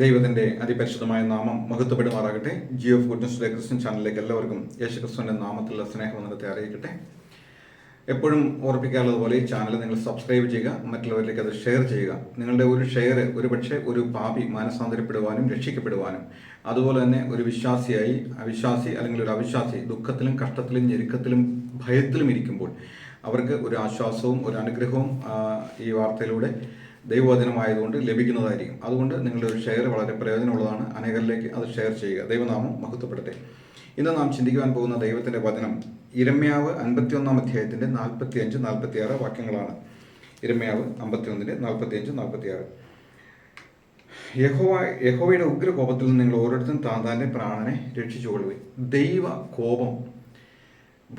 ദൈവത്തിന്റെ അതിപരിശുദ്ധമായ നാമം മഹത്വപ്പെടുമാറാകട്ടെ. Geo of goodness day Christian ചാനലിലേക്ക് എല്ലാവർക്കും യേശു ക്രിസ്തുവിന്റെ നാമത്തിലുള്ള സ്നേഹവന്ദനത്തെ അറിയിക്കട്ടെ. എപ്പോഴും ഓർപ്പിക്കാറുള്ളതുപോലെ ഈ ചാനൽ നിങ്ങൾ സബ്സ്ക്രൈബ് ചെയ്യുക മറ്റുള്ളവരിലേക്ക് അത് ഷെയർ ചെയ്യുക. നിങ്ങളുടെ ഒരു ഷെയർ ഒരുപക്ഷെ ഒരു പാപി മാനസാന്തരപ്പെടുവാനും രക്ഷിക്കപ്പെടുവാനും അതുപോലെ തന്നെ ഒരു വിശ്വാസിയായി അവിശ്വാസി അല്ലെങ്കിൽ ഒരു അവിശ്വാസി ദുഃഖത്തിലും കഷ്ടത്തിലും ഞെരുക്കത്തിലും ഭയത്തിലും ഇരിക്കുമ്പോൾ അവർക്ക് ഒരു ആശ്വാസവും ഒരു അനുഗ്രഹവും ഈ വാർത്തയിലൂടെ ദൈവവചനമായതുകൊണ്ട് ലഭിക്കുന്നതായിരിക്കും. അതുകൊണ്ട് നിങ്ങളുടെ ഒരു ഷെയർ വളരെ പ്രയോജനമുള്ളതാണ്. അനേകരിലേക്ക് അത് ഷെയർ ചെയ്യുക. ദൈവനാമം മഹത്വപ്പെടട്ടെ. ഇന്ന് നാം ചിന്തിക്കുവാൻ പോകുന്ന ദൈവത്തിന്റെ വചനം ഇരമ്യാവ് അൻപത്തിയൊന്നാം അധ്യായത്തിന്റെ നാൽപ്പത്തി അഞ്ച് നാൽപ്പത്തി ആറ് വാക്യങ്ങളാണ്. ഇരമ്യാവ് അമ്പത്തിയൊന്നിന്റെ നാൽപ്പത്തി അഞ്ച് നാൽപ്പത്തി ആറ് യഹോവ യഹോവയുടെ ഉഗ്രകോപത്തിൽ നിന്ന് നിങ്ങൾ ഓരോരുത്തരും താന്താന്റെ പ്രാണനെ രക്ഷിച്ചുകൊള്ളുകയും ദൈവ കോപം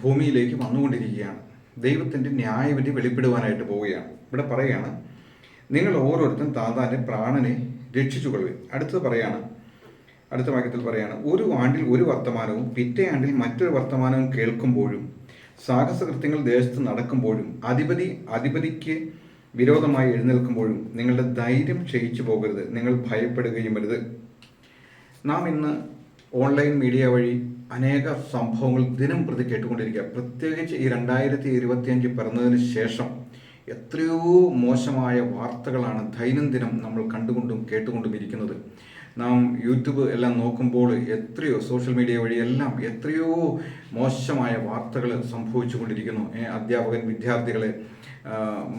ഭൂമിയിലേക്ക് വന്നുകൊണ്ടിരിക്കുകയാണ്. ദൈവത്തിന്റെ ന്യായവിധി വെളിപ്പെടുവാനായിട്ട് പോവുകയാണ്. ഇവിടെ പറയുകയാണ് നിങ്ങൾ ഓരോരുത്തരും താതാന്റെ പ്രാണനെ രക്ഷിച്ചു രക്ഷിച്ചുകൊള്ളുകയും അടുത്തത് പറയാണ് അടുത്ത വാക്യത്തിൽ പറയാണ് ഒരു ആണ്ടിൽ ഒരു വർത്തമാനവും പിറ്റേ ആണ്ടിൽ മറ്റൊരു വർത്തമാനവും കേൾക്കുമ്പോഴും സാഹസകൃത്യങ്ങൾ ദേശത്ത് നടക്കുമ്പോഴും അധിപതി അധിപതിക്ക് വിരോധമായി എഴുന്നേൽക്കുമ്പോഴും നിങ്ങളുടെ ധൈര്യം ക്ഷയിച്ചു പോകരുത് നിങ്ങൾ ഭയപ്പെടുകയും വരുത് നാം ഇന്ന് ഓൺലൈൻ മീഡിയ വഴി അനേക സംഭവങ്ങൾ ദിനം പ്രതി കേട്ടുകൊണ്ടിരിക്കുക. പ്രത്യേകിച്ച് ഈ രണ്ടായിരത്തി ഇരുപത്തിയഞ്ച് പിറന്നതിന് ശേഷം എത്രയോ മോശമായ വാർത്തകളാണ് ദൈനംദിനം നമ്മൾ കണ്ടുകൊണ്ടും കേട്ടുകൊണ്ടും ഇരിക്കുന്നത്. നാം യൂട്യൂബ് എല്ലാം നോക്കുമ്പോൾ എത്രയോ സോഷ്യൽ മീഡിയ വഴി എല്ലാം എത്രയോ മോശമായ വാർത്തകൾ സംഭവിച്ചുകൊണ്ടിരിക്കുന്നു. അധ്യാപകൻ വിദ്യാർത്ഥികളെ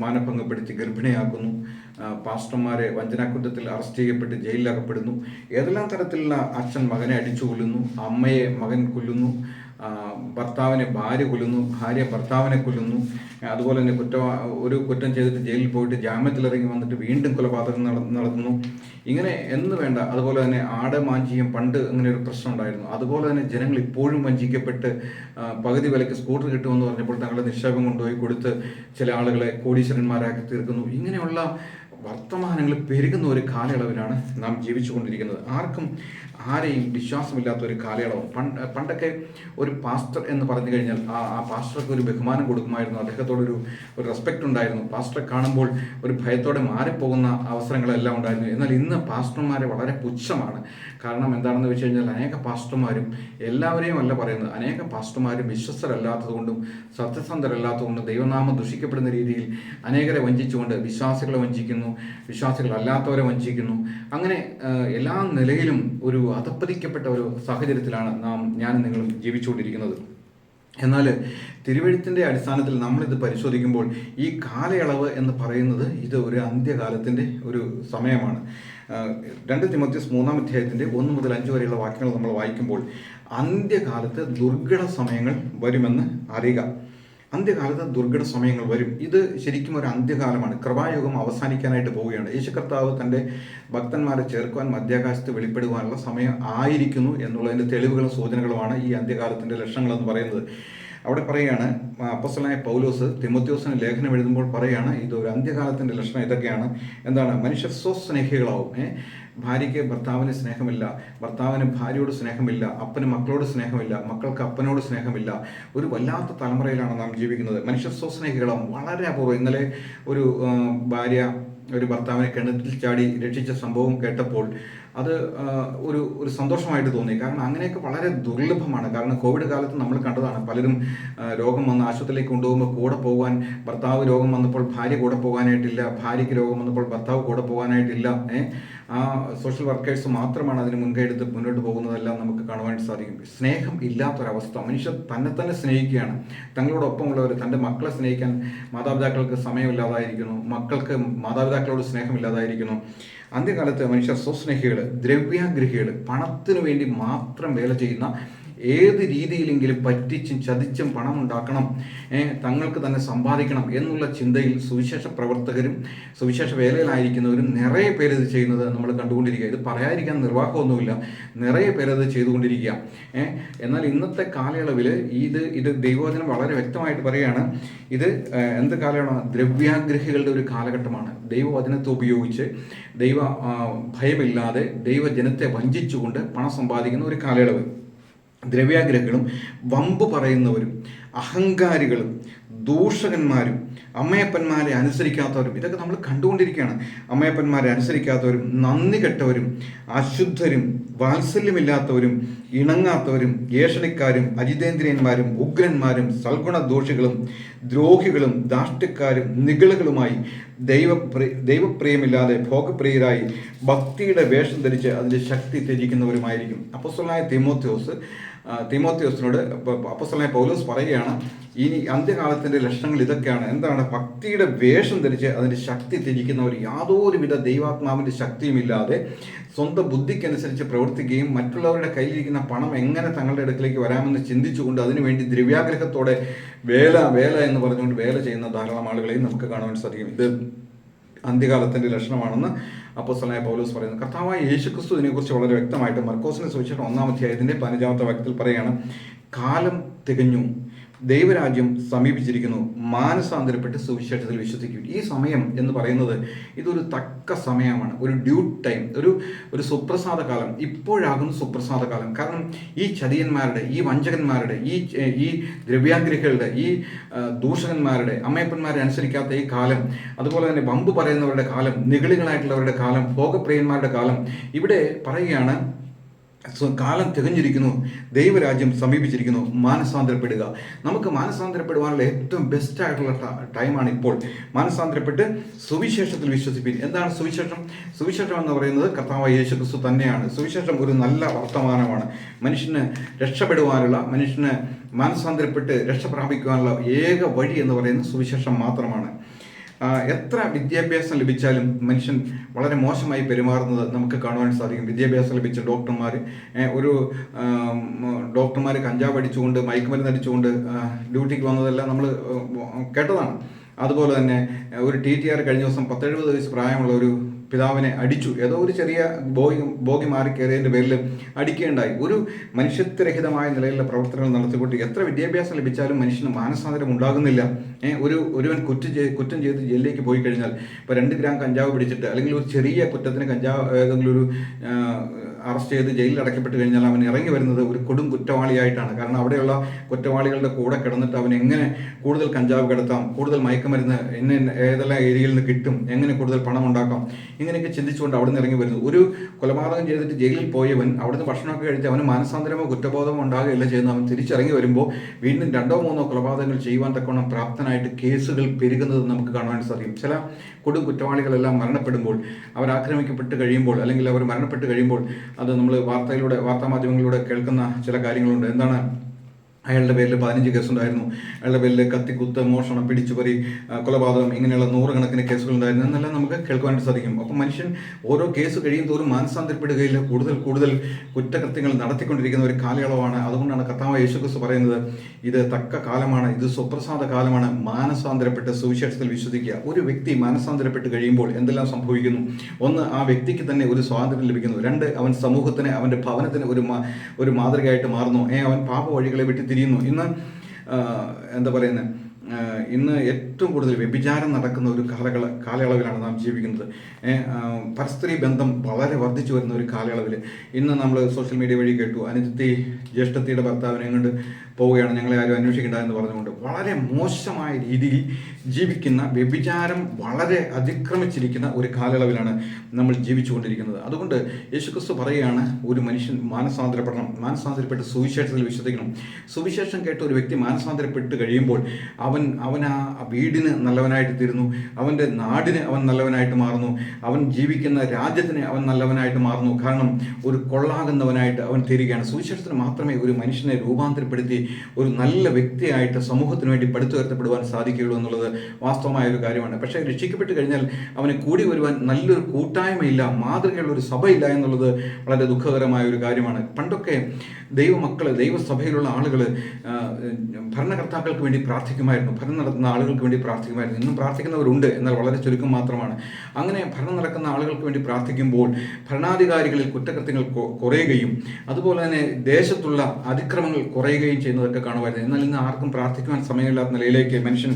മാനഭംഗപ്പെടുത്തി ഗർഭിണിയാക്കുന്നു. പാസ്റ്റർമാരെ വഞ്ചനാക്കുറ്റത്തിൽ അറസ്റ്റ് ചെയ്യപ്പെട്ട് ജയിലിലകപ്പെടുന്നു. ഏതെല്ലാം തരത്തിലുള്ള അച്ഛൻ മകനെ അടിച്ചു കൊല്ലുന്നു അമ്മയെ മകൻ കൊല്ലുന്നു ഭർത്താവിനെ ഭാര്യ കൊല്ലുന്നു ഭാര്യ ഭർത്താവിനെ കൊല്ലുന്നു. അതുപോലെ തന്നെ കുറ്റ ഒരു കുറ്റം ചെയ്തിട്ട് ജയിലിൽ പോയിട്ട് ജാമ്യത്തിലിറങ്ങി വന്നിട്ട് വീണ്ടും കൊലപാതകം നട- നടത്തുന്നു. ഇങ്ങനെ എന്ന് വേണ്ട അതുപോലെ തന്നെ ആട് മാഞ്ചിയും പണ്ട് അങ്ങനെ ഒരു പ്രശ്നം ഉണ്ടായിരുന്നു. അതുപോലെ തന്നെ ജനങ്ങൾ ഇപ്പോഴും വഞ്ചിക്കപ്പെട്ട് പകുതി വിലയ്ക്ക് സ്കൂട്ടർ കിട്ടുമെന്ന് പറഞ്ഞപ്പോൾ തങ്ങളുടെ നിക്ഷേപം കൊണ്ടുപോയി കൊടുത്ത് ചില ആളുകളെ കോടീശ്വരന്മാരാക്കി തീർക്കുന്നു. ഇങ്ങനെയുള്ള വർത്തമാനങ്ങൾ പെരുകുന്ന ഒരു കാലയളവിലാണ് നാം ജീവിച്ചുകൊണ്ടിരിക്കുന്നത്. ആർക്കും ആരെയും വിശ്വാസമില്ലാത്ത ഒരു കാലയളവ്. പണ്ട് പണ്ടൊക്കെ ഒരു പാസ്റ്റർ എന്ന് പറഞ്ഞു കഴിഞ്ഞാൽ ആ ആ പാസ്റ്റർക്ക് ഒരു ബഹുമാനം കൊടുക്കുമായിരുന്നു. അദ്ദേഹത്തോടൊരു ഒരു റെസ്പെക്റ്റ് ഉണ്ടായിരുന്നു. പാസ്റ്ററെ കാണുമ്പോൾ ഒരു ഭയത്തോടെ മാറിപ്പോകുന്ന അവസരങ്ങളെല്ലാം ഉണ്ടായിരുന്നു. എന്നാൽ ഇന്ന് പാസ്റ്റർമാരെ വളരെ പുച്ഛമാണ്. കാരണം എന്താണെന്ന് വെച്ച് കഴിഞ്ഞാൽ അനേക പാസ്റ്റർമാരും എല്ലാവരെയും അല്ല പറയുന്നത്. അനേക പാസ്റ്റർമാരും വിശ്വസ്തരല്ലാത്തതുകൊണ്ടും സത്യസന്ധരല്ലാത്തതുകൊണ്ടും ദൈവനാമം ദുഷിക്കപ്പെടുന്ന രീതിയിൽ അനേകരെ വഞ്ചിച്ചുകൊണ്ട് വിശ്വാസികളെ വഞ്ചിക്കുന്നു. വിശ്വാസികളല്ലാത്തവരെ വഞ്ചിക്കുന്നു. അങ്ങനെ എല്ലാ നിലയിലും ഒരു അധപ്പതിക്കപ്പെട്ട ഒരു സാഹചര്യത്തിലാണ് നാം ഞാനും നിങ്ങളും ജീവിച്ചുകൊണ്ടിരിക്കുന്നത്. എന്നാൽ തിരുവഴുത്തിന്റെ അടിസ്ഥാനത്തിൽ നമ്മളിത് പരിശോധിക്കുമ്പോൾ ഈ കാലയളവ് എന്ന് പറയുന്നത് ഇത് ഒരു അന്ത്യകാലത്തിന്റെ ഒരു സമയമാണ്. രണ്ട് തിമത്യസ് മൂന്നാം അധ്യായത്തിന്റെ ഒന്ന് മുതൽ അഞ്ച് വരെയുള്ള വാക്യങ്ങൾ നമ്മൾ വായിക്കുമ്പോൾ അന്ത്യകാലത്ത് ദുർഘട സമയങ്ങൾ വരുമെന്ന് അറിയുക. അന്ത്യകാലത്ത് ദുർഘട സമയങ്ങൾ വരും. ഇത് ശരിക്കും ഒരു അന്ത്യകാലമാണ്. കൃപായുഗം അവസാനിക്കാനായിട്ട് പോവുകയാണ്. യേശു കർത്താവ് തന്റെ ഭക്തന്മാരെ ചേർക്കുവാൻ മധ്യാകാശത്ത് വെളിപ്പെടുവാനുള്ള സമയം ആയിരിക്കുന്നു എന്നുള്ളതിന്റെ തെളിവുകളും സൂചനകളുമാണ് ഈ അന്ത്യകാലത്തിന്റെ ലക്ഷണങ്ങൾ എന്ന് പറയുന്നത്. അവിടെ പറയുകയാണ് അപ്പസ്വലായ പൗലോസ് തിമോത്യോസിന് ലേഖനം എഴുതുമ്പോൾ പറയുകയാണ് ഇത് ഒരു അന്ത്യകാലത്തിന്റെ ലക്ഷണം ഇതൊക്കെയാണ്. എന്താണ്? മനുഷ്യർ സ്വസ്നേഹികളാവും. ഭാര്യയ്ക്ക് ഭർത്താവിന് സ്നേഹമില്ല ഭർത്താവിന് ഭാര്യയോട് സ്നേഹമില്ല അപ്പന് മക്കളോട് സ്നേഹമില്ല മക്കൾക്ക് അപ്പനോട് സ്നേഹമില്ല. ഒരു വല്ലാത്ത തലമുറയിലാണ് നാം ജീവിക്കുന്നത്. മനുഷ്യർ സ്വസ്നേഹികളാവും. വളരെ അപൂർവം. ഇന്നലെ ഒരു ഭാര്യ ഒരു ഭർത്താവിനെ കിണറ്റിൽ ചാടി രക്ഷിച്ച സംഭവം കേട്ടപ്പോൾ അത് ഒരു ഒരു സന്തോഷമായിട്ട് തോന്നി. കാരണം അങ്ങനെയൊക്കെ വളരെ ദുർലഭമാണ്. കാരണം കോവിഡ് കാലത്ത് നമ്മൾ കണ്ടതാണ് പലരും രോഗം വന്ന് ആശുപത്രിയിലേക്ക് കൊണ്ടുപോകുമ്പോൾ കൂടെ പോകാൻ ഭർത്താവ് രോഗം വന്നപ്പോൾ ഭാര്യ കൂടെ പോകാനായിട്ടില്ല ഭാര്യയ്ക്ക് രോഗം വന്നപ്പോൾ ഭർത്താവ് കൂടെ പോകാനായിട്ടില്ല ഏ? ആ സോഷ്യൽ വർക്കേഴ്സ് മാത്രമാണ് അതിന് മുൻകൈ എടുത്ത് മുന്നോട്ട് പോകുന്നതെല്ലാം നമുക്ക് കാണുവാൻ സാധിക്കും. സ്നേഹം ഇല്ലാത്തൊരവസ്ഥ. മനുഷ്യർ തന്നെ തന്നെ സ്നേഹിക്കുകയാണ്. തങ്ങളോടൊപ്പമുള്ളവർ തന്റെ മക്കളെ സ്നേഹിക്കാൻ മാതാപിതാക്കൾക്ക് സമയമില്ലാതായിരിക്കുന്നു. മക്കൾക്ക് മാതാപിതാക്കളോട് സ്നേഹമില്ലാതായിരിക്കുന്നു. അന്ത്യകാലത്ത് മനുഷ്യർ സ്വസ്നേഹികൾ ദ്രവ്യാഗ്രഹികൾ പണത്തിനു വേണ്ടി മാത്രം വേല ചെയ്യുന്ന ഏത് രീതിയിലെങ്കിലും പറ്റിച്ചും ചതിച്ചും പണം ഉണ്ടാക്കണം തങ്ങൾക്ക് തന്നെ സമ്പാദിക്കണം എന്നുള്ള ചിന്തയിൽ സുവിശേഷ പ്രവർത്തകരും സുവിശേഷ വേലയിലായിരിക്കുന്നവരും നിറയെ പേര് ഇത് ചെയ്യുന്നത് നമ്മൾ കണ്ടുകൊണ്ടിരിക്കുക. ഇത് പറയാതിരിക്കാൻ നിർവാഹമൊന്നുമില്ല. നിറയെ അത് ചെയ്തുകൊണ്ടിരിക്കുക. എന്നാൽ ഇന്നത്തെ കാലയളവിൽ ഇത് ഇത് ദൈവവചനം വളരെ വ്യക്തമായിട്ട് പറയുകയാണ്. ഇത് എന്ത് കാലമാണ് ദ്രവ്യാഗ്രഹികളുടെ ഒരു കാലഘട്ടമാണ്. ദൈവവചനത്തെ ഉപയോഗിച്ച് ദൈവ ഭയമില്ലാതെ ദൈവജനത്തെ വഞ്ചിച്ചുകൊണ്ട് പണം സമ്പാദിക്കുന്ന ഒരു കാലയളവ്. ദ്രവ്യാഗ്രഹികളും വമ്പ് പറയുന്നവരും അഹങ്കാരികളും ദൂഷകന്മാരും അമ്മയപ്പന്മാരെ അനുസരിക്കാത്തവരും ഇതൊക്കെ നമ്മൾ കണ്ടുകൊണ്ടിരിക്കുകയാണ്. അമ്മയപ്പന്മാരെ അനുസരിക്കാത്തവരും നന്ദി കെട്ടവരും അശുദ്ധരും വാത്സല്യമില്ലാത്തവരും ഇണങ്ങാത്തവരും ഏഷണിക്കാരും അജിതേന്ദ്രിയന്മാരും ഉഗ്രന്മാരും സൽഗുണദോഷികളും ദ്രോഹികളും ദാഷ്ട്യക്കാരും നിഗളുകളുമായി ദൈവപ്രി ദൈവപ്രിയമില്ലാതെ ഭോഗപ്രിയരായി ഭക്തിയുടെ വേഷം ധരിച്ച് അതിന്റെ ശക്തി ത്യജിക്കുന്നവരുമായിരിക്കും. അപ്പസ്വലായ തിമോത്യോസ് തിമോത്യോസിനോട് അപ്പസ്വലായ പൗലോസ് പറയുകയാണ് ഇനി അന്ത്യകാലത്തിന്റെ ലക്ഷണങ്ങൾ ഇതൊക്കെയാണ്. എന്താണ്? ഭക്തിയുടെ വേഷം ധരിച്ച് അതിന്റെ ശക്തി ത്യജിക്കുന്നവർ യാതൊരുവിധ ദൈവാത്മാവിന്റെ ശക്തിയുമില്ലാതെ സ്വന്തം ബുദ്ധിക്കനുസരിച്ച് പ്രവർത്തിക്കുകയും മറ്റുള്ളവരുടെ കയ്യിലിരിക്കുന്ന പണം എങ്ങനെ തങ്ങളുടെ അടുക്കിലേക്ക് വരാമെന്ന് ചിന്തിച്ചുകൊണ്ട് അതിനുവേണ്ടി ദ്രവ്യാഗ്രഹത്തോടെ വേല വേല എന്ന് പറഞ്ഞുകൊണ്ട് വേല ചെയ്യുന്ന ധാരാളം ആളുകളെയും നമുക്ക് കാണുവാൻ സാധിക്കും. ഇത് അന്ത്യകാലത്തിന്റെ ലക്ഷണമാണെന്ന് അപ്പോസ്തലനായ പൗലോസ് പറയുന്നു. കർത്താവായ യേശുക്രിസ്തു ഇതിനെക്കുറിച്ച് വളരെ വ്യക്തമായിട്ട് മർക്കോസിനെ സൂചിച്ചിട്ട് ഒന്നാം അധ്യായത്തിന്റെ പതിനഞ്ചാമത്തെ വാക്യത്തിൽ പറയുകയാണ് കാലം തികഞ്ഞു ദൈവരാജ്യം സമീപിച്ചിരിക്കുന്നു. മാനസാന്തരപ്പെട്ട് സുവിശേഷത്തിൽ വിശ്വസിക്കും. ഈ സമയം എന്ന് പറയുന്നത് ഇതൊരു തക്ക സമയമാണ്. ഒരു ഡ്യൂ ടൈം ഒരു ഒരു സുപ്രസാദ കാലം. ഇപ്പോഴാകുന്നു സുപ്രസാദ കാലം. കാരണം ഈ ചതിയന്മാരുടെ ഈ വഞ്ചകന്മാരുടെ ഈ ഈ ദ്രവ്യാഗ്രഹികളുടെ ഈ ദൂഷകന്മാരുടെ അമ്മയപ്പന്മാരെ അനുസരിക്കാത്ത ഈ കാലം അതുപോലെ തന്നെ ബമ്പ് പറയുന്നവരുടെ കാലം നിഗളികളായിട്ടുള്ളവരുടെ കാലം ഭോഗപ്രിയന്മാരുടെ കാലം ഇവിടെ പറയുകയാണ് കാലം തികഞ്ഞിരിക്കുന്നു. ദൈവരാജ്യം സമീപിച്ചിരിക്കുന്നു. മാനസാന്തരപ്പെടുക. നമുക്ക് മാനസാന്തരപ്പെടുവാനുള്ള ഏറ്റവും ബെസ്റ്റ് ആയിട്ടുള്ള ടൈമാണ് ഇപ്പോൾ മാനസാന്തരപ്പെട്ട് സുവിശേഷത്തിൽ വിശ്വസിപ്പിൻ. എന്താണ് സുവിശേഷം? സുവിശേഷം എന്ന് പറയുന്നത് കർത്താവ് യേശു ക്രിസ്തു തന്നെയാണ്. സുവിശേഷം ഒരു നല്ല വർത്തമാനമാണ്. മനുഷ്യന് രക്ഷപ്പെടുവാനുള്ള മനുഷ്യന് മാനസാന്തരപ്പെട്ട് രക്ഷ പ്രാപിക്കുവാനുള്ള ഏക വഴി എന്ന് പറയുന്നത് സുവിശേഷം മാത്രമാണ്. എത്ര വിദ്യാഭ്യാസം ലഭിച്ചാലും മനുഷ്യൻ വളരെ മോശമായി പെരുമാറുന്നത് നമുക്ക് കാണുവാൻ സാധിക്കും. വിദ്യാഭ്യാസം ലഭിച്ച ഡോക്ടർമാർ ഒരു ഡോക്ടർമാർ കഞ്ചാവ് അടിച്ചുകൊണ്ട് മയക്കുമരുന്ന് അടിച്ചുകൊണ്ട് ഡ്യൂട്ടിക്ക് വന്നതെല്ലാം നമ്മൾ കേട്ടതാണ്. അതുപോലെ തന്നെ ഒരു ടി ടി ആർ കഴിഞ്ഞ ദിവസം പത്തെഴുപത് വയസ്സ് പ്രായമുള്ള ഒരു പിതാവിനെ അടിച്ചു. ഏതോ ഒരു ചെറിയ ബോഗി ബോഗി മാറി കയറിയതിന്റെ പേരിൽ അടിക്കുകയുണ്ടായി. ഒരു മനുഷ്യത്വരഹിതമായ നിലയിലുള്ള പ്രവർത്തനങ്ങൾ നടത്തിക്കൊണ്ട് എത്ര വിദ്യാഭ്യാസം ലഭിച്ചാലും മനുഷ്യന് മാനസാന്തരം ഉണ്ടാകുന്നില്ല. ഒരു ഒരുവൻ കുറ്റം ചെയ്ത് കുറ്റം ചെയ്ത് ജയിലിലേക്ക് പോയി കഴിഞ്ഞാൽ ഇപ്പോൾ രണ്ട് ഗ്രാം കഞ്ചാവ് പിടിച്ചിട്ട് അല്ലെങ്കിൽ ഒരു ചെറിയ കുറ്റത്തിന് കഞ്ചാവ് ഏതെങ്കിലും ഒരു അറസ്റ്റ് ചെയ്ത് ജയിലിൽ അടയ്ക്കപ്പെട്ട് കഴിഞ്ഞാൽ അവൻ ഇറങ്ങി വരുന്നത് ഒരു കൊടും കുറ്റവാളിയായിട്ടാണ്. കാരണം അവിടെയുള്ള കുറ്റവാളികളുടെ കൂടെ കിടന്നിട്ട് അവൻ എങ്ങനെ കൂടുതൽ കഞ്ചാവ് കിടത്താം കൂടുതൽ മയക്കുമരുന്ന് എന്നെ ഏതെല്ലാം ഏരിയയിൽ നിന്ന് കിട്ടും എങ്ങനെ കൂടുതൽ പണം ഉണ്ടാക്കാം ഇങ്ങനെയൊക്കെ ചിന്തിച്ചുകൊണ്ട് അവിടെ നിന്ന് ഇറങ്ങി വരുന്നു ഒരു കൊലപാതകം ചെയ്തിട്ട് ജയിലിൽ പോയവൻ അവിടുന്ന് ഭക്ഷണമൊക്കെ കഴിച്ച് അവന് മാനസാന്തരമോ കുറ്റബോധമോ ഉണ്ടാകുകയല്ല ചെയ്യുന്ന അവൻ തിരിച്ചിറങ്ങി വരുമ്പോൾ വീണ്ടും രണ്ടോ മൂന്നോ കൊലപാതകങ്ങൾ ചെയ്യുവാൻ തക്കവണ്ണം പ്രാപ്തനായിട്ട് കേസുകൾ പെരുകുന്നത് നമുക്ക് കാണുവാൻ സാധിക്കും. ചില കൊടും കുറ്റവാളികളെല്ലാം മരണപ്പെടുമ്പോൾ അവർ ആക്രമിക്കപ്പെട്ട് കഴിയുമ്പോൾ അല്ലെങ്കിൽ അവർ മരണപ്പെട്ട് കഴിയുമ്പോൾ അത് നമ്മൾ വാർത്തയിലൂടെ വാർത്താമാധ്യമങ്ങളിലൂടെ കേൾക്കുന്ന ചില കാര്യങ്ങളുണ്ട്. എന്താണ് അയാളുടെ പേരിൽ പതിനഞ്ച് കേസുണ്ടായിരുന്നു അയാളുടെ പേരിൽ കത്തിക്കുത്ത് മോഷണം പിടിച്ചുപറി കൊലപാതകം ഇങ്ങനെയുള്ള നൂറുകണക്കിന് കേസുകൾ ഉണ്ടായിരുന്നു. എന്നെല്ലാം നമുക്ക് കേൾക്കുവാനായിട്ട് സാധിക്കും. അപ്പം മനുഷ്യൻ ഓരോ കേസ് കഴിയും തോറും മാനസാന്തരപ്പെടുകയിൽ കൂടുതൽ കൂടുതൽ കുറ്റകൃത്യങ്ങൾ നടത്തിക്കൊണ്ടിരിക്കുന്ന ഒരു കാലയളവാണ്. അതുകൊണ്ടാണ് കർത്താവ് യേശുക്രിസ്തു പറയുന്നത് ഇത് തക്ക കാലമാണ് ഇത് സുപ്രസാദ കാലമാണ്. മാനസാന്തരപ്പെട്ട് സുവിശേഷത്തിൽ വിശ്വസിക്കുക. ഒരു വ്യക്തി മാനസാന്തരപ്പെട്ട് കഴിയുമ്പോൾ എന്തെല്ലാം സംഭവിക്കുന്നു? ഒന്ന് ആ വ്യക്തിക്ക് തന്നെ ഒരു സ്വാതന്ത്ര്യം ലഭിക്കുന്നു. രണ്ട് അവൻ സമൂഹത്തിന് അവന്റെ ഭവനത്തിന് ഒരു ഒരു മാതൃകയായിട്ട് മാറുന്നു. ഏ അവൻ പാപ വഴികളെ വിട്ടുതിരിയുന്നു ഇന്ന് എന്താ പറയുന്നത് ഇന്ന് ഏറ്റവും കൂടുതൽ വ്യഭിചാരം നടക്കുന്ന ഒരു കാലകള കാലയളവിലാണ് നാം ജീവിക്കുന്നത്. പരസ്ത്രീ ബന്ധം വളരെ വർദ്ധിച്ചു വരുന്ന ഒരു കാലയളവിൽ ഇന്ന് നമ്മൾ സോഷ്യൽ മീഡിയ വഴി കേട്ടു. അനിത്യത്തി ജ്യേഷ്ഠത്തിയുടെ ഭർത്താവിനെ കൊണ്ട് പോവുകയാണ് ഞങ്ങളെ ആരും അന്വേഷിക്കേണ്ട എന്ന് പറഞ്ഞുകൊണ്ട് വളരെ മോശമായ രീതിയിൽ ജീവിക്കുന്ന വ്യഭിചാരം വളരെ അതിക്രമിച്ചിരിക്കുന്ന ഒരു കാലയളവിലാണ് നമ്മൾ ജീവിച്ചുകൊണ്ടിരിക്കുന്നത്. അതുകൊണ്ട് യേശുക്രിസ്തു പറയുകയാണ് ഒരു മനുഷ്യൻ മാനസാന്തരപ്പെടണം. മാനസാന്തരപ്പെട്ട് സുവിശേഷത്തിൽ വിശ്വസിക്കണം. സുവിശേഷം കേട്ട ഒരു വ്യക്തി മാനസാന്തരപ്പെട്ട് കഴിയുമ്പോൾ അവൻ അവൻ ആ വീടിന് നല്ലവനായിട്ട് തീരുന്നു. അവന്റെ നാടിന് അവൻ നല്ലവനായിട്ട് മാറുന്നു. അവൻ ജീവിക്കുന്ന രാജ്യത്തിന് അവൻ നല്ലവനായിട്ട് മാറുന്നു. കാരണം ഒരു കൊള്ളാകുന്നവനായിട്ട് അവൻ തീരുകയാണ്. സുവിശേഷത്തിന് മാത്രമേ ഒരു മനുഷ്യനെ രൂപാന്തരപ്പെടുത്തി ഒരു നല്ല വ്യക്തിയായിട്ട് സമൂഹത്തിന് വേണ്ടി പടുത്തുയർത്തപ്പെടുവാൻ സാധിക്കുകയുള്ളൂ എന്നുള്ളത് വാസ്തവമായ ഒരു കാര്യമാണ്. പക്ഷേ രക്ഷിക്കപ്പെട്ട് കഴിഞ്ഞാൽ അവന് കൂടി വരുവാൻ നല്ലൊരു കൂട്ടായ്മയില്ല മാതൃകയുള്ള ഒരു സഭയില്ല എന്നുള്ളത് വളരെ ദുഃഖകരമായ ഒരു കാര്യമാണ്. പണ്ടൊക്കെ ദൈവമക്കൾ ദൈവസഭയിലുള്ള ആളുകൾ ഭരണകർത്താക്കൾക്ക് വേണ്ടി പ്രാർത്ഥിക്കുമായിരുന്നു. ഭരണം നടത്തുന്ന ആളുകൾക്ക് വേണ്ടി പ്രാർത്ഥിക്കുമായിരുന്നു. ഇന്നും പ്രാർത്ഥിക്കുന്നവരുണ്ട് എന്നാൽ വളരെ ചുരുക്കം മാത്രമാണ്. അങ്ങനെ ഭരണം നടക്കുന്ന ആളുകൾക്ക് വേണ്ടി പ്രാർത്ഥിക്കുമ്പോൾ ഭരണാധികാരികളിൽ കുറ്റകൃത്യങ്ങൾ കുറയുകയും അതുപോലെ തന്നെ ദേശത്തുള്ള അതിക്രമങ്ങൾ കുറയുകയും ചെയ്യുന്നതൊക്കെ കാണുമായിരുന്നു. എന്നാൽ ഇന്ന് ആർക്കും പ്രാർത്ഥിക്കുവാൻ സമയമില്ലാത്ത നിലയിലേക്ക് മനുഷ്യൻ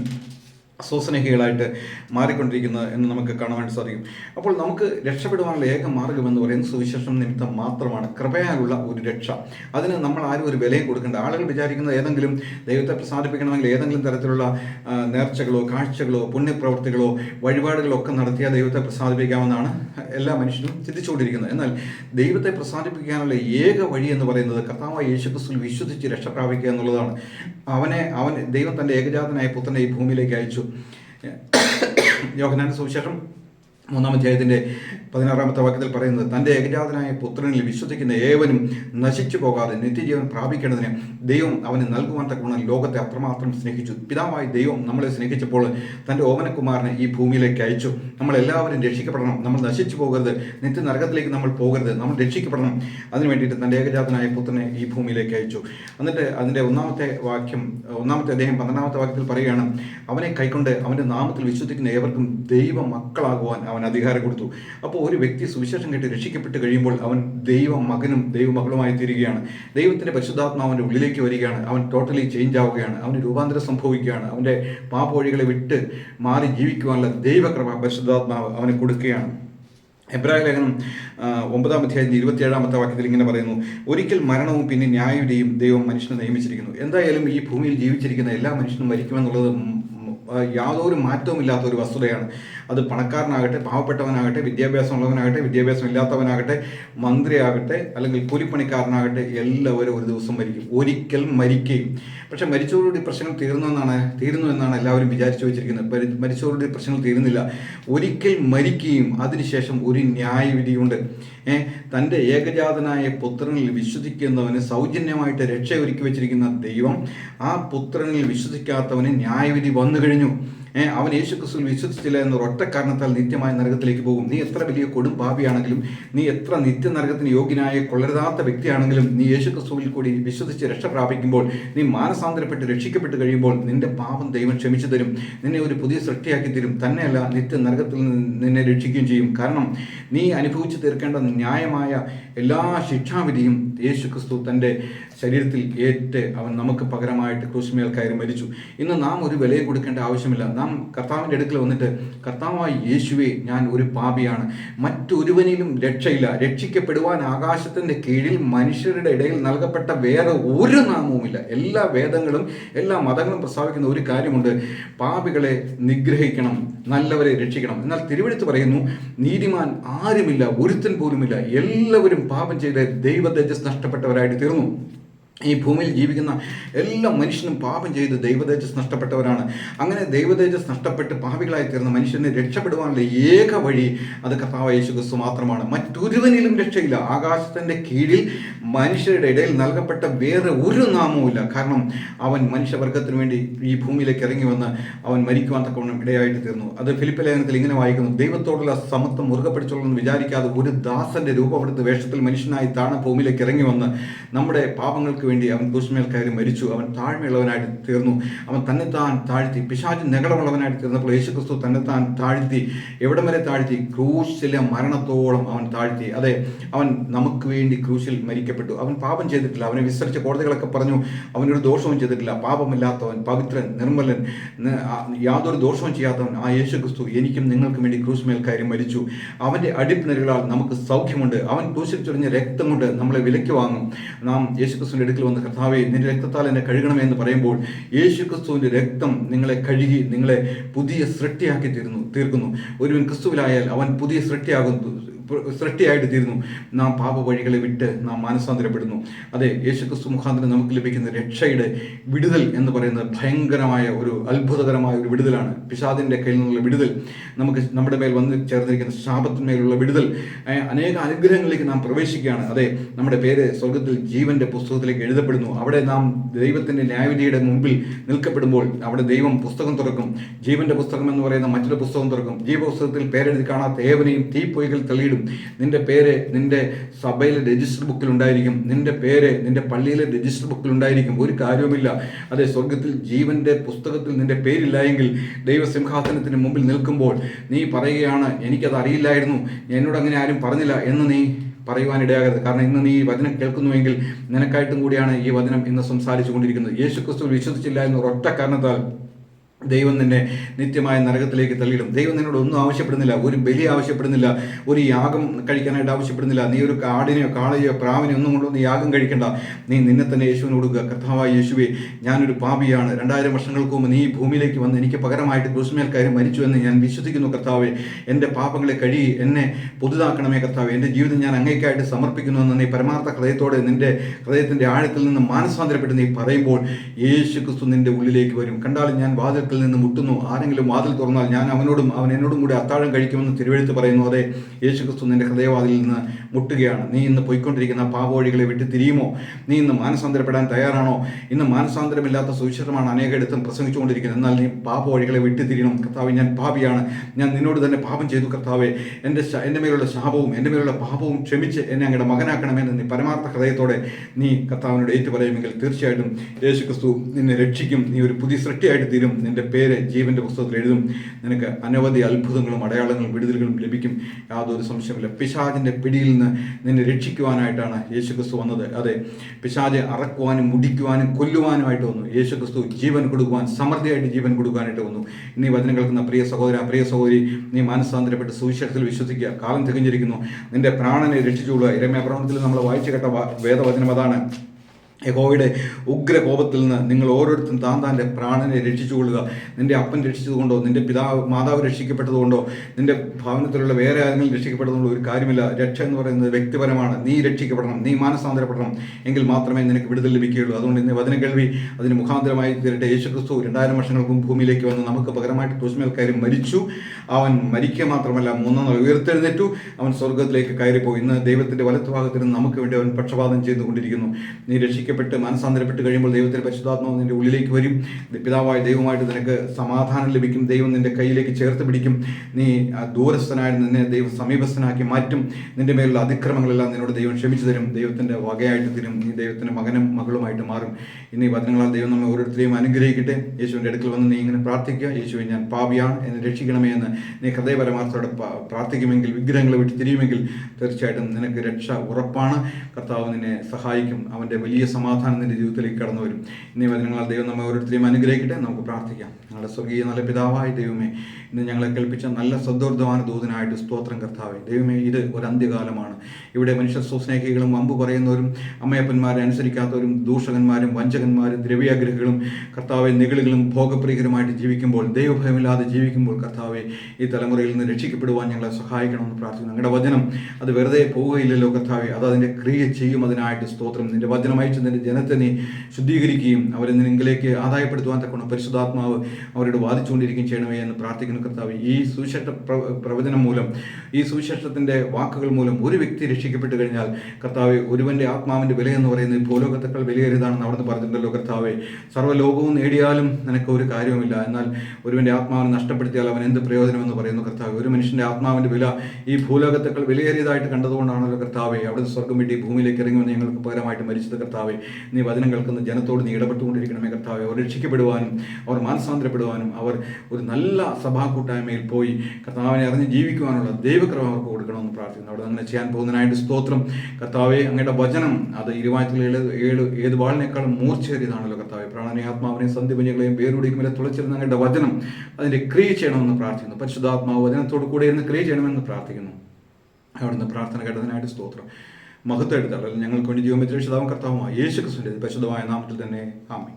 സ്വസ്നേഹികളായിട്ട് മാറിക്കൊണ്ടിരിക്കുന്നത് എന്ന് നമുക്ക് കാണുവാൻ സാധിക്കും. അപ്പോൾ നമുക്ക് രക്ഷപ്പെടുവാനുള്ള ഏക മാർഗം എന്ന് പറയുന്നത് സുവിശേഷം നിമിത്തം മാത്രമാണ്. കൃപയാലുള്ള ഒരു രക്ഷ. അതിന് നമ്മൾ ആരും ഒരു വിലയും കൊടുക്കേണ്ട. ആളുകൾ വിചാരിക്കുന്നത് ഏതെങ്കിലും ദൈവത്തെ പ്രസാദിപ്പിക്കണമെങ്കിൽ ഏതെങ്കിലും തരത്തിലുള്ള നേർച്ചകളോ കാഴ്ചകളോ പുണ്യപ്രവർത്തികളോ വഴിപാടുകളോ ഒക്കെ നടത്തിയാൽ ദൈവത്തെ പ്രസാദിപ്പിക്കാമെന്നാണ് എല്ലാ മനുഷ്യരും ചിന്തിച്ചുകൊണ്ടിരിക്കുന്നത്. എന്നാൽ ദൈവത്തെ പ്രസാദിപ്പിക്കാനുള്ള ഏക വഴി എന്ന് പറയുന്നത് കർത്താവായ യേശുക്രിസ്തുവിൽ വിശ്വസിച്ച് രക്ഷ പ്രാപിക്കുക എന്നുള്ളതാണ്. അവനെ അവൻ ദൈവം തന്റെ ഏകജാതനായ പുത്രനെ ഈ ഭൂമിയിലേക്ക് അയച്ചു. യോഹനാന്റെ സുവിശേഷം മൂന്നാം അധ്യായത്തിന്റെ പതിനാറാമത്തെ വാക്യത്തിൽ പറയുന്നത് തന്റെ ഏകജാതനായ പുത്രനിൽ വിശ്വസിക്കുന്ന ഏവനും നശിച്ചു പോകാതെ നിത്യജീവൻ പ്രാപിക്കേണ്ടതിന് ദൈവം അവന് നൽകുവാൻ തക്കവണ്ണം ലോകത്തെ അത്രമാത്രം സ്നേഹിച്ചു. പിതാവായി ദൈവം നമ്മളെ സ്നേഹിച്ചപ്പോൾ തന്റെ ഓമനകുമാരനെ ഈ ഭൂമിയിലേക്ക് അയച്ചു. നമ്മളെല്ലാവരും രക്ഷിക്കപ്പെടണം. നമ്മൾ നശിച്ചു പോകരുത്. നിത്യ നരകത്തിലേക്ക് നമ്മൾ പോകരുത്. നമ്മൾ രക്ഷിക്കപ്പെടണം. അതിനു വേണ്ടിയിട്ട് തന്റെ ഏകജാതനായ പുത്രനെ ഈ ഭൂമിയിലേക്ക് അയച്ചു. എന്നിട്ട് അതിന്റെ ഒന്നാമത്തെ വാക്യം ഒന്നാമത്തെ അദ്ദേഹം പന്ത്രണ്ടാമത്തെ വാക്യത്തിൽ പറയുകയാണ് അവനെ കൈക്കൊണ്ട് അവന്റെ നാമത്തിൽ വിശ്വസിക്കുന്ന ഏവർക്കും ദൈവ മക്കളാകുവാൻ അവൻ അധികാരം കൊടുത്തു. അപ്പോൾ ഒരു വ്യക്തി സുവിശേഷം കേട്ട് രക്ഷിക്കപ്പെട്ട് കഴിയുമ്പോൾ അവൻ ദൈവ മകനും ദൈവമകളുമായി തീരുകയാണ്. ദൈവത്തിന്റെ പരിശുദ്ധാത്മാവ് അവന്റെ ഉള്ളിലേക്ക് വരികയാണ്. അവൻ ടോട്ടലി ചേഞ്ച് ആവുകയാണ്. അവന് രൂപാന്തരം സംഭവിക്കുകയാണ്. അവന്റെ പാപവഴികളെ വിട്ട് മാറി ജീവിക്കുവാനുള്ള ദൈവകൃപ പരിശുദ്ധാത്മാവ് അവന് കൊടുക്കുകയാണ്. എബ്രായ ലേഖനം ഒമ്പതാം അധ്യായത്തിൽ ഇരുപത്തിയേഴാമത്തെ വാക്യത്തിൽ ഇങ്ങനെ പറയുന്നു ഒരിക്കൽ മരണവും പിന്നെ ന്യായവിധിയും ദൈവം മനുഷ്യനെ നിയമിച്ചിരിക്കുന്നു. എന്തായാലും ഈ ഭൂമിയിൽ ജീവിച്ചിരിക്കുന്ന എല്ലാ മനുഷ്യനും മരിക്കുമെന്നുള്ളത് യാതൊരു മാറ്റവുമില്ലാത്ത ഒരു വസ്തുതയാണ്. അത് പണക്കാരനാകട്ടെ പാവപ്പെട്ടവനാകട്ടെ വിദ്യാഭ്യാസമുള്ളവനാകട്ടെ വിദ്യാഭ്യാസം ഇല്ലാത്തവനാകട്ടെ മന്ത്രിയാകട്ടെ അല്ലെങ്കിൽ കൂലിപ്പണിക്കാരനാകട്ടെ എല്ലാവരും ഒരു ദിവസം മരിക്കും. ഒരിക്കൽ മരിക്കുകയും. പക്ഷെ മരിച്ചവരുടെ പ്രശ്നം തീർന്നു എന്നാണ് തീരുന്നു എന്നാണ് എല്ലാവരും വിചാരിച്ചു വെച്ചിരിക്കുന്നത്. മരിച്ചവരുടെ പ്രശ്നങ്ങൾ തീരുന്നില്ല. ഒരിക്കൽ മരിക്കുകയും അതിനുശേഷം ഒരു ന്യായവിധിയുണ്ട്. ഏ തന്റെ ഏകജാതനായ പുത്രനിൽ വിശ്വസിക്കുന്നവന് സൗജന്യമായിട്ട് രക്ഷ ഒരുക്കി വെച്ചിരിക്കുന്ന ദൈവം ആ പുത്രനിൽ വിശ്വസിക്കാത്തവന് ന്യായവിധി വന്നു കഴിഞ്ഞു. അവൻ യേശു ക്രിസ്തുവിൽ വിശ്വസിച്ചില്ല എന്ന ഒറ്റ കാരണത്താൽ നിത്യമായ നരകത്തിലേക്ക് പോകും. നീ എത്ര വലിയ കൊടും പാപിയാണെങ്കിലും നീ എത്ര നിത്യ നരകത്തിന് യോഗ്യനായ കൊള്ളരുതാത്ത വ്യക്തിയാണെങ്കിലും നീ യേശു ക്രിസ്തുവിൽ കൂടി വിശ്വസിച്ച് രക്ഷ പ്രാപിക്കുമ്പോൾ നീ മാനസാന്തരപ്പെട്ട് രക്ഷിക്കപ്പെട്ട് കഴിയുമ്പോൾ നിന്റെ പാപം ദൈവം ക്ഷമിച്ചു തരും. നിന്നെ ഒരു പുതിയ സൃഷ്ടിയാക്കി തരും. തന്നെയല്ല നിത്യ നരകത്തിൽ നിന്നെ രക്ഷിക്കുകയും ചെയ്യും. കാരണം നീ അനുഭവിച്ചു തീർക്കേണ്ട ന്യായമായ എല്ലാ ശിക്ഷാവിധിയും യേശു ക്രിസ്തു തന്റെ ശരീരത്തിൽ ഏറ്റ് അവൻ നമുക്ക് പകരമായിട്ട് ക്രൂശ്മേൽ കയറി മരിച്ചു. ഇന്ന് നാം ഒരു വിലയെ കൊടുക്കേണ്ട ആവശ്യമില്ല. നാം കർത്താവിന്റെ അടുക്കൽ വന്നിട്ട് കർത്താവായി യേശുവേ ഞാൻ ഒരു പാപിയാണ്. മറ്റൊരുവനിലും രക്ഷയില്ല. രക്ഷിക്കപ്പെടുവാൻ ആകാശത്തിന്റെ കീഴിൽ മനുഷ്യരുടെ ഇടയിൽ നൽകപ്പെട്ട വേറെ ഒരു നാമവുമില്ല. എല്ലാ വേദങ്ങളും എല്ലാ മതങ്ങളും പ്രസ്താവിക്കുന്ന ഒരു കാര്യമുണ്ട്. പാപികളെ നിഗ്രഹിക്കണം നല്ലവരെ രക്ഷിക്കണം. എന്നാൽ തിരുവഴുത്ത് പറയുന്നു നീതിമാൻ ആരുമില്ല ഒരുത്തൻ പോലുമില്ല. എല്ലാവരും പാപം ചെയ്ത് ദൈവ തേജസ് നഷ്ടപ്പെട്ടവരായിട്ട് തീർന്നു. ഈ ഭൂമിയിൽ ജീവിക്കുന്ന എല്ലാ മനുഷ്യനും പാപം ചെയ്ത് ദൈവതേജസ് നഷ്ടപ്പെട്ടവരാണ്. അങ്ങനെ ദൈവതേജസ് നഷ്ടപ്പെട്ട് പാപികളായി തീർന്ന മനുഷ്യനെ രക്ഷപ്പെടുവാനുള്ള ഏക വഴി അത് കർത്താവ് യേശു ക്രിസ്തു മാത്രമാണ്. മറ്റൊരുവനിലും രക്ഷയില്ല. ആകാശത്തിന്റെ കീഴിൽ മനുഷ്യരുടെ ഇടയിൽ നൽകപ്പെട്ട വേറെ ഒരു നാമവുമില്ല കാരണം അവൻ മനുഷ്യവർഗത്തിന് വേണ്ടി ഈ ഭൂമിയിലേക്ക് ഇറങ്ങി വന്ന് അവൻ മരിക്കുവാൻ തക്കവണ്ണം ഇടയായിട്ട് തീർന്നു. അത് ഫിലിപ്പ് ലേഖനത്തിൽ ഇങ്ങനെ വായിക്കുന്നു. ദൈവത്തോടുള്ള സമത്വം മുറുകെ പിടിച്ചോളെന്ന് വിചാരിക്കാതെ ഒരു ദാസന്റെ രൂപപ്പെടുത്ത വേഷത്തിൽ മനുഷ്യനായി താണ ഭൂമിയിലേക്ക് ഇറങ്ങി വന്ന് നമ്മുടെ പാപങ്ങൾക്ക് വേണ്ടി അവൻ ക്രൂശുമേൽ കയറി മരിച്ചു. അവൻ താഴ്മയുള്ളവനായിട്ട് തീർന്നു. അവൻ തന്നെത്താൻ താഴ്ത്തി. പിശാചി നെകളമുള്ളവനായിട്ട് തീർന്നപ്പോൾ യേശുക്രിസ്തു തന്നെത്താൻ താഴ്ത്തി. എവിടം വരെ താഴ്ത്തി? ക്രൂശിലെ മരണത്തോളം അവൻ താഴ്ത്തി. അതെ അവൻ നമുക്ക് വേണ്ടി ക്രൂശിൽ മരിക്കപ്പെട്ടു. അവൻ പാപം ചെയ്തിട്ടില്ല. അവനെ വിസ്തരിച്ച കോടതികളൊക്കെ പറഞ്ഞു. അവനൊരു ദോഷവും ചെയ്തിട്ടില്ല. പാപമില്ലാത്തവൻ പവിത്രൻ നിർമ്മലൻ യാതൊരു ദോഷവും ചെയ്യാത്തവൻ ആ യേശു ക്രിസ്തു എനിക്കും നിങ്ങൾക്കും വേണ്ടി മേൽ കയറി മരിച്ചു. അവന്റെ അടിപ്പിണരുകളാൽ നമുക്ക് സൗഖ്യമുണ്ട്. അവൻ ക്രൂശിൽ ചൊരിഞ്ഞ രക്തം കൊണ്ട് നമ്മളെ വിലയ്ക്ക് വാങ്ങും. നാം യേശു ക്രിസ്തുവിന്റെ അടുക്കൽ വന്ന് കർത്താവെ നിന്റെ രക്തത്താൽ എന്നെ കഴുകണമേ എന്ന് പറയുമ്പോൾ യേശു ക്രിസ്തുവിന്റെ രക്തം നിങ്ങളെ കഴുകി നിങ്ങളെ പുതിയ സൃഷ്ടിയാക്കി തീർന്നു തീർക്കുന്നു. ഒരുവൻ ക്രിസ്തുവിലായാൽ അവൻ പുതിയ സൃഷ്ടിയാകുന്നു. സൃഷ്ടിയായിട്ട് തീരുന്നു. നാം പാപ വഴികളെ വിട്ട് നാം മാനസാന്തരപ്പെടുന്നു. അതെ യേശുക്രിസ്തു മുഖാന്തരം നമുക്ക് ലഭിക്കുന്ന രക്ഷയുടെ വിടുതൽ എന്ന് പറയുന്നത് ഭയങ്കരമായ ഒരു അത്ഭുതകരമായ ഒരു വിടുതലാണ്. പിശാദിന്റെ കയ്യിൽ നിന്നുള്ള വിടുതൽ നമുക്ക് നമ്മുടെ മേൽ വന്ന് ചേർന്നിരിക്കുന്ന ശാപത്തിന്മേലുള്ള വിടുതൽ അനേക അനുഗ്രഹങ്ങളിലേക്ക് നാം പ്രവേശിക്കുകയാണ്. അതെ നമ്മുടെ പേര് സ്വർഗത്തിൽ ജീവന്റെ പുസ്തകത്തിലേക്ക് എഴുതപ്പെടുന്നു. അവിടെ നാം ദൈവത്തിന്റെ ന്യായവിധിയുടെ മുമ്പിൽ നിൽക്കപ്പെടുമ്പോൾ അവിടെ ദൈവം പുസ്തകം തുറക്കും. ജീവന്റെ പുസ്തകം എന്ന് പറയുന്ന മറ്റൊരു പുസ്തകം തുറക്കും. ജീവപുസ്തകത്തിൽ പേരെഴുതി കാണാത്ത ഏവനെയും തീപ്പൊയ്കൾ തള്ളിയിടും. നിന്റെ പേര് നിന്റെ സഭയിലെ രജിസ്റ്റർ ബുക്കിൽ ഉണ്ടായിരിക്കും. നിന്റെ പേര് നിന്റെ പള്ളിയിലെ രജിസ്റ്റർ ബുക്കിൽ ഉണ്ടായിരിക്കും. ഒരു കാര്യവുമില്ല. അതെ സ്വർഗത്തിൽ ജീവന്റെ പുസ്തകത്തിൽ നിന്റെ പേരില്ല എങ്കിൽ ദൈവസിംഹാസനത്തിന് മുമ്പിൽ നിൽക്കുമ്പോൾ നീ പറയുകയാണ് എനിക്കത് അറിയില്ലായിരുന്നു എന്നോട് അങ്ങനെ ആരും പറഞ്ഞില്ല എന്ന് നീ പറയുവാനിടയാകരുത്. കാരണം ഇന്ന് നീ ഈ വചനം കേൾക്കുന്നുവെങ്കിൽ നിനക്കായിട്ടും കൂടിയാണ് ഈ വചനം ഇന്ന് സംസാരിച്ചു കൊണ്ടിരിക്കുന്നത് യേശു ക്രിസ്തു വിശ്വസിച്ചില്ല എന്ന ഒറ്റ കാരണത്താൽ ദൈവം നിന്നെ നിത്യമായ നരകത്തിലേക്ക് തള്ളിയിടും. ദൈവം നിന്നോട് ഒന്നും ആവശ്യപ്പെടുന്നില്ല ഒരു ബലി ആവശ്യപ്പെടുന്നില്ല ഒരു യാഗം കഴിക്കാനായിട്ട് ആവശ്യപ്പെടുന്നില്ല. നീ ഒരു കാടിനെയോ കാളയോ പ്രാവിനെയോ ഒന്നും കൊണ്ടൊന്ന് യാഗം കഴിക്കണ്ട. നീ നിന്നെ തന്നെ യേശുവിന് കൊടുക്കുക. കർത്താവായ യേശുവെ ഞാനൊരു പാപിയാണ്. രണ്ടായിരം വർഷങ്ങൾക്ക് മുമ്പ് നീ ഭൂമിയിലേക്ക് വന്ന് എനിക്ക് പകരമായിട്ട് ക്രൂശുമേൽ മരിച്ചു എന്ന് ഞാൻ വിശ്വസിക്കുന്നു കർത്താവെ. എന്റെ പാപങ്ങളെ കഴുകി എന്നെ പുതുതാക്കണമേ കർത്താവെ. എന്റെ ജീവിതം ഞാൻ അങ്ങേക്കായിട്ട് സമർപ്പിക്കുന്നു എന്ന് നീ പരമാർത്ഥ ഹൃദയത്തോടെ നിന്റെ ഹൃദയത്തിന്റെ ആഴത്തിൽ നിന്ന് മാനസാന്തരപ്പെട്ട് നീ പറയുമ്പോൾ യേശു ക്രിസ്തു നിന്റെ ഉള്ളിലേക്ക് വരും. കണ്ടാലും ഞാൻ വാതിൽക്കൽ നിന്ന് മുട്ടുന്നു. ആരെങ്കിലും വാതിൽ തുറന്നാൽ ഞാൻ അവനോടും അവൻ എന്നോടും കൂടി അത്താഴം കഴിക്കുമെന്ന് തിരുവെഴുത്ത് പറയുന്നു. അതെ യേശു ക്രിസ്തു നിന്റെ ഹൃദയവാതിൽ നിന്ന് മുട്ടുകയാണ്. നീ ഇന്ന് പോയിക്കൊണ്ടിരിക്കുന്ന പാവോഴികളെ വിട്ട് തിരിയുമോ? നീ ഇന്ന് മാനസാന്തരപ്പെടാൻ തയ്യാറാണോ? ഇന്ന് മാനസാന്തരമില്ലാത്ത സുവിശേഷമാണ് അനേകയിടത്തും പ്രസംഗിച്ചുകൊണ്ടിരിക്കുന്നത്. എന്നാൽ നീ പാപവഴികളെ വിട്ട് തിരിയണം. കർത്താവ് ഞാൻ പാപിയാണ്. ഞാൻ നിന്നോട് തന്നെ പാപം ചെയ്തു കർത്താവെ. എന്റെ എന്റെ മേലുള്ള ശാപവും എന്റെ മേലുള്ള പാപവും ക്ഷമിച്ച് എന്നെ അങ്ങയുടെ മകനാക്കണമെന്ന് നീ പരമാർത്ഥ ഹൃദയത്തോടെ നീ കർത്താവിനോട് ഏറ്റു പറയുമെങ്കിൽ തീർച്ചയായിട്ടും യേശുക്രിസ്തു നിന്നെ രക്ഷിക്കും. നീ ഒരു പുതിയ സൃഷ്ടിയായിട്ട് തീരും. നിന്റെ പേര് ജീവന്റെ പുസ്തകത്തിൽ എഴുതും. നിനക്ക് അനവധി അത്ഭുതങ്ങളും അടയാളങ്ങളും വിടുതലുകളും ലഭിക്കും. യാതൊരു സംശയമില്ല പിശാജിന്റെ പിടിയിൽ നിന്ന് നിന്നെ രക്ഷിക്കുവാനായിട്ടാണ് യേശു ക്രിസ്തു വന്നത്. അതെ പിശാജ് അറക്കുവാനും മുടിക്കുവാനും കൊല്ലുവാനുമായിട്ട് വന്നു. യേശുക്രിസ്തു ജീവൻ കൊടുക്കുവാൻ സമൃദ്ധിയായിട്ട് ജീവൻ കൊടുക്കാനായിട്ട് വന്നു. നീ വചനം കേൾക്കുന്ന പ്രിയ സഹോദര പ്രിയ സഹോദരി നീ മാനസാന്തരപ്പെട്ട് സുവിശേഷത്തിൽ വിശ്വസിക്കുക. കാലം തികഞ്ഞിരിക്കുന്നു. നിന്റെ പ്രാണനെ രക്ഷിച്ചുകൊള്ളുക. ഇരമ്യാപ്രവണത്തിൽ നമ്മൾ വായിച്ചു കേട്ട വേദവചനം അതാണ്. യഹോവയുടെ ഉഗ്രകോപത്തിൽ നിന്ന് നിങ്ങൾ ഓരോരുത്തരും താൻ താന്റെ പ്രാണനെ രക്ഷിച്ചുകൊള്ളുക. നിന്റെ അപ്പൻ രക്ഷിച്ചതുകൊണ്ടോ നിന്റെ പിതാവ് മാതാവ് രക്ഷിക്കപ്പെട്ടതുകൊണ്ടോ നിന്റെ ഭവനത്തിലുള്ള വേറെ ആരെങ്കിലും രക്ഷിക്കപ്പെട്ടതുകൊണ്ടോ ഒരു കാര്യമില്ല. രക്ഷ എന്ന് പറയുന്നത് വ്യക്തിപരമാണ്. നീ രക്ഷിക്കപ്പെടണം. നീ മാനസാന്തരപ്പെടണം. എങ്കിൽ മാത്രമേ നിനക്ക് വിടുതൽ ലഭിക്കുകയുള്ളൂ. അതുകൊണ്ട് ഇന്ന് വചന കേൾവി അതിന് മുഖാന്തരമായി തീരട്ടെ. യേശു ക്രിസ്തു രണ്ടായിരം വർഷങ്ങൾക്കും ഭൂമിയിലേക്ക് വന്ന് നമുക്ക് പകരമായിട്ട് തൂശ്മേൽക്കാരും മരിച്ചു. അവൻ മരിക്കുക മാത്രമല്ല മൂന്നാം ഉയർത്തെഴുന്നേറ്റു. അവൻ സ്വർഗത്തിലേക്ക് കയറിപ്പോയി. ഇന്ന് ദൈവത്തിന്റെ വലത്തുഭാഗത്തിൽ നിന്ന് നമുക്ക് വേണ്ടി അവൻ പക്ഷപാതം ചെയ്തുകൊണ്ടിരിക്കുന്നു. നീ രക്ഷിക്കപ്പെട്ട് മാനസാന്തരപ്പെട്ട് കഴിയുമ്പോൾ ദൈവത്തിന്റെ പരിശുദ്ധാത്മാവ് നിന്റെ ഉള്ളിലേക്ക് വരും. പിതാവായ ദൈവമായിട്ട് നിനക്ക് സമാധാനം ലഭിക്കും. ദൈവം നിന്റെ കയ്യിലേക്ക് ചേർത്ത് പിടിക്കും. നീ ദൂരസ്ഥനായി നിന്നെ ദൈവം സമീപസ്ഥനാക്കി മാറ്റും. നിന്റെ മേലുള്ള അതിക്രമങ്ങളെല്ലാം നിന്നോട് ദൈവം ക്ഷമിച്ചു തരും. ദൈവത്തിന്റെ വകയായിട്ട് തരും നീ ദൈവത്തിന്റെ മകനും മകളുമായിട്ട് മാറും. ഇനി വചനങ്ങളാൽ ദൈവം നമ്മെ ഓരോരുത്തരെയും അനുഗ്രഹിക്കട്ടെ. യേശുവിന്റെ അടുക്കൽ വന്ന് നീ ഇങ്ങനെ പ്രാർത്ഥിക്കുക. യേശുവിൻ ഞാൻ പാപിയാണ്. എന്നെ രക്ഷിക്കണമേ എന്ന് നീ ഹൃദയപരമാർത്ഥത്തോടെ പ്രാർത്ഥിക്കുമെങ്കിൽ വിഗ്രഹങ്ങളെ വിട്ട് തിരിയുമെങ്കിൽ തീർച്ചയായിട്ടും നിനക്ക് രക്ഷ ഉറപ്പാണ്. കർത്താവ് നിന്നെ സഹായിക്കും. അവന്റെ വലിയ സമാധാനം നിന്റെ ജീവിതത്തിലേക്ക് കടന്നു വരും. ഇന്നീ വചനങ്ങളാൽ ദൈവം നമ്മെ ഓരോരുത്തരെയും അനുഗ്രഹിക്കട്ടെ നമുക്ക് പ്രാർത്ഥിക്കാം. ഞങ്ങളുടെ സ്വർഗീയ നല്ല പിതാവായ ദൈവമേ ഇന്ന് ഞങ്ങളെ കേൾപ്പിച്ച നല്ല സദ്വർദ്ധവാന ദൂതനായിട്ട് സ്തോത്രം കർത്താവെ. ദൈവമേ ഇത് ഒരു അന്ത്യകാലമാണ്. ഇവിടെ മനുഷ്യ സ്വസ്നേഹികളും അമ്പ് പറയുന്നവരും അമ്മയപ്പന്മാരെ അനുസരിക്കാത്തവരും ദൂഷകന്മാരും വഞ്ചകന്മാരും ദ്രവ്യാഗ്രഹികളും കർത്താവെ നികളികളും ഭോഗപ്രിയകരമായിട്ട് ജീവിക്കുമ്പോൾ ദൈവഭയമില്ലാതെ ജീവിക്കുമ്പോൾ കർത്താവെ ഈ തലമുറയിൽ നിന്ന് രക്ഷിക്കപ്പെടുവാൻ ഞങ്ങളെ സഹായിക്കണമെന്ന് പ്രാർത്ഥിക്കുന്നു. ഞങ്ങളുടെ വചനം അത് വെറുതെ പോവുകയില്ലല്ലോ കർത്താവെ അത് അതിന്റെ ക്രിയ ചെയ്യും അതിനായിട്ട് സ്തോത്രം. നിന്റെ വചനം അയച്ച് നിന്റെ ജനത്തെ നീ ശുദ്ധീകരിക്കുകയും അവരെ നിങ്ങളിലേക്ക് ആദായപ്പെടുത്തുവാൻ തക്കണം പരിശുദ്ധാത്മാവ് അവരോട് വാദിച്ചുകൊണ്ടിരിക്കുകയും ചെയ്യണമേ എന്ന് പ്രാർത്ഥിക്കുന്ന കർത്താവ് ഈ സുവിശേഷ പ്ര- പ്രവചനം മൂലം ഈ സുവിശേഷത്തിന്റെ വാക്കുകൾ മൂലം ഒരു വ്യക്തി രക്ഷിക്കപ്പെട്ട് കഴിഞ്ഞാൽ കർത്താവ് ഒരുവന്റെ ആത്മാവിന്റെ വില എന്ന് പറയുന്നത് ഭൂലോകത്തേക്കാൾ വിലയേറിയതാണെന്ന് അവിടുന്ന് പറഞ്ഞിട്ടുണ്ടല്ലോ കർത്താവെ. സർവലോകവും നേടിയാലും നിനക്ക് ഒരു കാര്യവുമില്ല. എന്നാൽ ഒരുവന്റെ ആത്മാവിനെ നഷ്ടപ്പെടുത്തിയാൽ അവൻ എന്ത് പ്രയോജനമെന്ന് പറയുന്നു കർത്താവ്. ഒരു മനുഷ്യന്റെ ആത്മാവിന്റെ വില ഈ ഭൂലോകത്തേക്കാൾ വിലയേറിയതായിട്ട് കണ്ടതുകൊണ്ടാണല്ലോ കർത്താവെ. അവിടെ സ്വർഗം വേണ്ടി ഭൂമിയിലേക്ക് ഇറങ്ങി വന്ന് ഞങ്ങൾക്ക് പകരമായിട്ട് മരിച്ചത് കർത്താവെ. നീ വചനം കേൾക്കുന്ന ജനത്തോട് നീ ഇടപെട്ടുകൊണ്ടിരിക്കണമേ കർത്താവെ. അവർ രക്ഷിക്കപ്പെടുവാനും അവർ മാനസാന്തരപ്പെടുവാനും അവർ ഒരു നല്ല സഭാ കൂട്ടായ്മയിൽ പോയി കർത്താവിനെ അറിഞ്ഞ് ജീവിക്കുവാനുള്ള ദൈവക്രമം അവർക്ക് കൊടുക്കണമെന്ന് പ്രാർത്ഥിക്കുന്നു. അവിടെ അങ്ങനെ ചെയ്യാൻ പോകുന്നതിനായിട്ട് സ്തോത്രം. കർത്താവെ അങ്ങയുടെ വചനം അത് ഇരുവായത്തിൽ ഏഴ് ഏഴ് ഏത് വാളിനേക്കാളും മൂർച്ചേറിയതാണല്ലോ കർത്താവെ. പ്രാണനെ ആത്മാവിനെ സന്ധിപഞ്ഞകളെയും വേറുടിക്കുമ്പോൾ തുളച്ചിരുന്ന അങ്ങയുടെ വചനം അതിന്റെ ക്രിയ ചെയ്യണമെന്ന് പ്രാർത്ഥിക്കുന്നു. പരിശുദ്ധാത്മാവ് വചനത്തോടു കൂടെ ഇരുന്ന് ക്രിയ ചെയ്യണമെന്ന് പ്രാർത്ഥിക്കുന്നു. അവിടുന്ന് പ്രാർത്ഥന കേട്ടതിനായിട്ട് സ്തോത്രം. മഹത്വം എടുത്താൽ ഞങ്ങൾക്ക് വേണ്ടി ജീവൻ രക്ഷിതാവും കർത്താവുമായ യേശു ക്രിസ്തുവിന്റെ പരിശുദ്ധമായ നാമത്തിൽ തന്നെ ആമേ